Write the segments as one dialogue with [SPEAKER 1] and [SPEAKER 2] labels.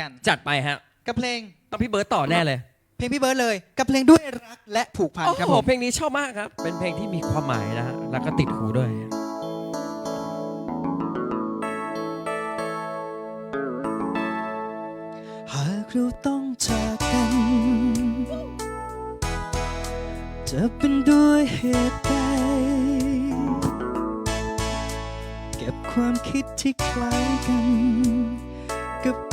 [SPEAKER 1] กัน
[SPEAKER 2] จัดไปฮะ
[SPEAKER 1] กับเพลง
[SPEAKER 2] ต้องพี่เบิร์ตต่อแน่เลย
[SPEAKER 1] เพลงพี่เบิร์ดเลยกับเพลงด้วยรักและผูกพัน
[SPEAKER 2] โอ้
[SPEAKER 1] ครับ
[SPEAKER 2] โห
[SPEAKER 1] ผม
[SPEAKER 2] เพลงนี้ชอบมากครับ เป็นเพลงที่มีความหมายนะฮะแล้วก็ติดหูด้วย
[SPEAKER 1] หากเราต้องจากกัน จะเป็นด้วยเหตุใดเก็บความคิดที่คล้ายกันกับ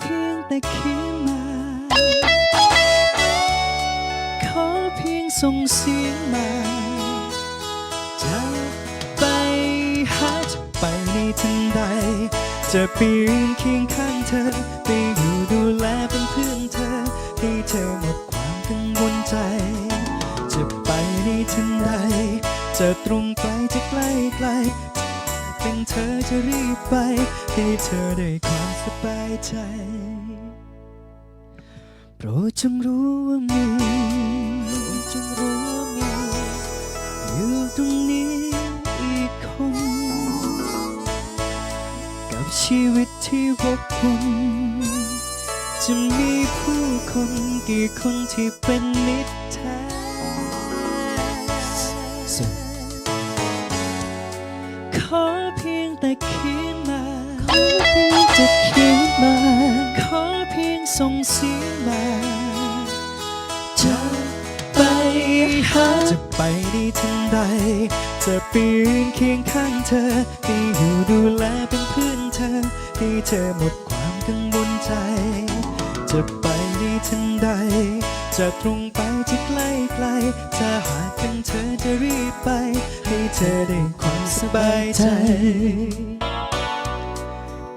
[SPEAKER 1] เพียงแต่เขียนมา ขอเพียงส่งเสียงมาจะไปหาจะไปในทันใด จะไปยืนเคียงข้างเธอ ไปอยู่ดูแลเป็นเพื่อนเธอ ให้เธอหมดความกังวลใจ จะไปในทันใด จะตรงไปจะใกล้ไกลเป็นเธอจะรีบไป ให้เธอได้ บายใจ โปรดจงรู้ว่ามีโปรดจงรู้ว่ามี อยู่ตรงนี้อีกคน กับชีวิตที่วกวนจะมีผู้คนกี่คนที่เป็นมิตรแท้ขอเพียงแต่เขี ไปในทันใด จะไปยืนเคียงข้างเธอไปอยู่ดูแลเป็นเพื่อนเธอ ให้เธอหมดความกังวลใจ จะไปในทันใด จะตรงไปจะใกล้ไกลถ้าหากเป็นเธอจะรีบไป ให้เธอได้ความสบายใจ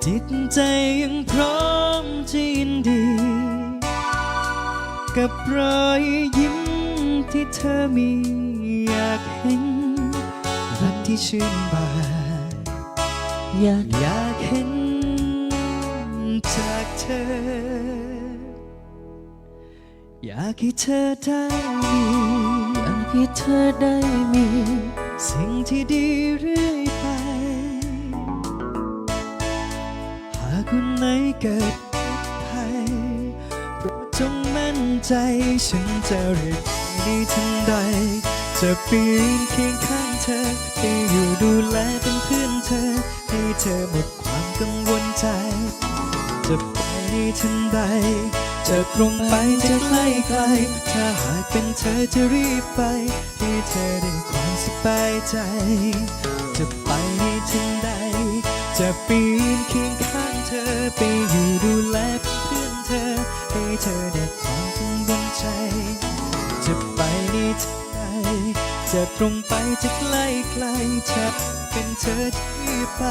[SPEAKER 1] จิตใจยังพร้อมจะยินดี กับรอยยิ้ม ที่เธอมีอยากเห็นรักที่ชื่นบานอยากอยากเห็นจากเธอ อยากให้เธอได้มีอยากให้เธอได้มี สิ่งที่ดีเรื่อยไป หากวันไหนเกิดภัยโปรด จงมั่นใจ ฉันจะรีบไปในทันใด จะปีนเคียงข้างเธอไปอยู่ดูแลเป็นเพื่อนเธอ ให้เธอหมดความกังวลใจ จะไปทันใด จะตรงไปจะใกล้ไกล ถ้าหากเป็นเธอจะรีบไป ให้เธอได้ความสบายใจ จะไปทันใด จะปีนเคียงข้างเธอไปอยู่ดูแลเป็นเพื่อนเธอ เธอได้ความกังวลใจ จะไปในทันใดจะตรงไปจะใกล้ไกลจะเป็นเธอที่ไป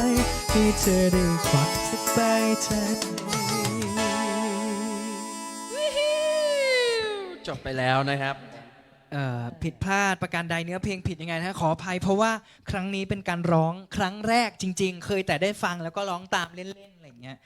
[SPEAKER 1] ให้เธอได้ความสบายใจ
[SPEAKER 2] จบไปแล้วนะครับ
[SPEAKER 1] เออผิดพลาดประการใดเนื้อเพลงผิดยังไงนะฮะขออภัยเพราะว่าครั้งนี้เป็นการร้องครั้งแรกจริง ๆ เคยแต่ได้ฟังแล้วก็ร้องตามเล่นๆอะไรอย่างเงี้ย